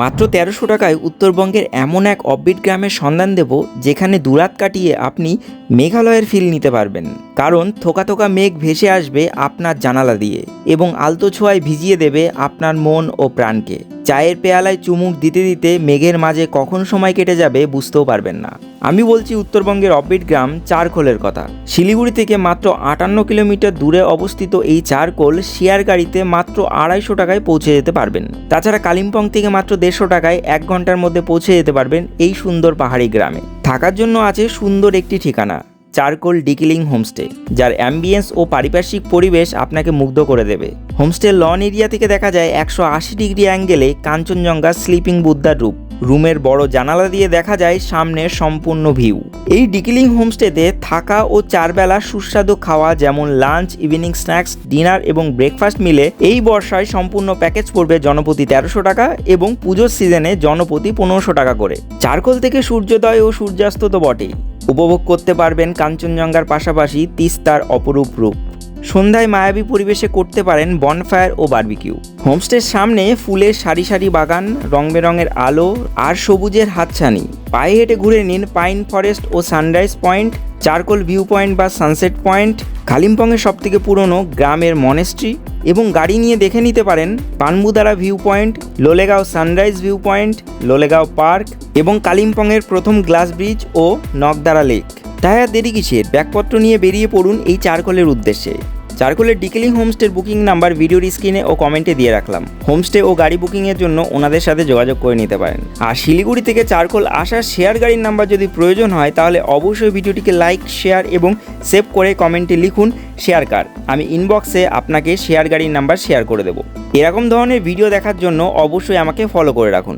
মাত্র তেরোশো টাকায় উত্তরবঙ্গের এমন এক অববিট গ্রামের সন্ধান দেব, যেখানে দুরাত কাটিয়ে আপনি মেঘালয়ের ফিল নিতে পারবেন। কারণ থোকা থোকা মেঘ ভেসে আসবে আপনার জানালা দিয়ে এবং আলতো ছোঁয়ায় ভিজিয়ে দেবে আপনার মন ও প্রাণকে। চায়ের পেয়ালায় চুমুক দিতে দিতে মেঘের মাঝে কখন সময় কেটে যাবে বুঝতেও পারবেন না। আমি বলছি উত্তরবঙ্গের অববিট গ্রাম চারখোলের কথা। শিলিগুড়ি থেকে মাত্র আটান্ন কিলোমিটার দূরে অবস্থিত এই চারকোল শেয়ার গাড়িতে মাত্র আড়াইশো টাকায় পৌঁছে যেতে পারবেন। তাছাড়া কালিম্পং থেকে মাত্র দেড়শো টাকায় এক ঘণ্টার মধ্যে পৌঁছে যেতে পারবেন এই সুন্দর পাহাড়ি গ্রামে। থাকার জন্য আছে সুন্দর একটি ঠিকানা। চারকোল ডিকিলিং হোমস্টে, যার অ্যাম্বিয়েন্স ও পারিপার্শ্বিক পরিবেশ আপনাকে মুগ্ধ করে দেবে। হোমস্টে লন এরিয়া থেকে দেখা যায় একশো আশি ডিগ্রি অ্যাঙ্গেলে কাঞ্চনজঙ্ঘা স্লিপিং বুদ্ধার রূপ। রুমের বড় জানালা দিয়ে দেখা যায় সামনের সম্পূর্ণ ভিউ। এই ডিকিলিং হোমস্টেতে থাকা ও চারবেলা সুস্বাদু খাওয়া যেমন লাঞ্চ, ইভিনিং স্ন্যাক্স, ডিনার এবং ব্রেকফাস্ট মিলে এই বর্ষায় সম্পূর্ণ প্যাকেজ পড়বে জনপ্রতি তেরোশো টাকা এবং পুজোর সিজনে জনপ্রতি পনেরোশো টাকা করে। চারকোল থেকে সূর্যোদয় ও সূর্যাস্ত তো বটেই। উপভোগ করতে পারবেন কাঞ্চনজঙ্ঘার পাশাপাশি তিস্তার অপরূপ রূপ। সন্ধ্যায় মায়াবী পরিবেশে করতে পারেন বনফায়ার ও বারবিকিউ হোমস্টের সামনে ফুলের সারি সারি বাগান রং বেরঙের আলো আর সবুজের হাতছানি। পায়ে হেঁটে ঘুরে নিন পাইন ফরেস্ট ও sunrise point charcoal view point বা সানসেট পয়েন্ট কালিম্পংয়ের সবথেকে পুরনো গ্রামের মনেস্ট্রি এবং গাড়ি নিয়ে দেখে নিতে পারেন Panbudara view point Lolegaon sunrise view point Lolegaon park এবং কালিম্পংয়ের প্রথম গ্লাস ব্রিজ ও নকদারা লেক তাই আর দেরি কিসের? ব্যাগপত্র নিয়ে বেরিয়ে পড়ুন এই চারকলের উদ্দেশ্যে। চারকোলের ডিকেলিং হোমস্টের বুকিং নাম্বার ভিডিওর স্ক্রিনে ও কমেন্টে দিয়ে রাখলাম। হোমস্টে ও গাড়ি বুকিংয়ের জন্য ওনাদের সাথে যোগাযোগ করে নিতে পারেন। আর শিলিগুড়ি থেকে চারকোল আসার শেয়ার গাড়ির নাম্বার যদি প্রয়োজন হয়, তাহলে অবশ্যই ভিডিওটিকে লাইক, শেয়ার এবং সেভ করে কমেন্টে লিখুন, শেয়ার কার? আমি ইনবক্সে আপনাকে শেয়ার গাড়ির নাম্বার শেয়ার করে দেবো। এরকম ধরনের ভিডিও দেখার জন্য অবশ্যই আমাকে ফলো করে রাখুন।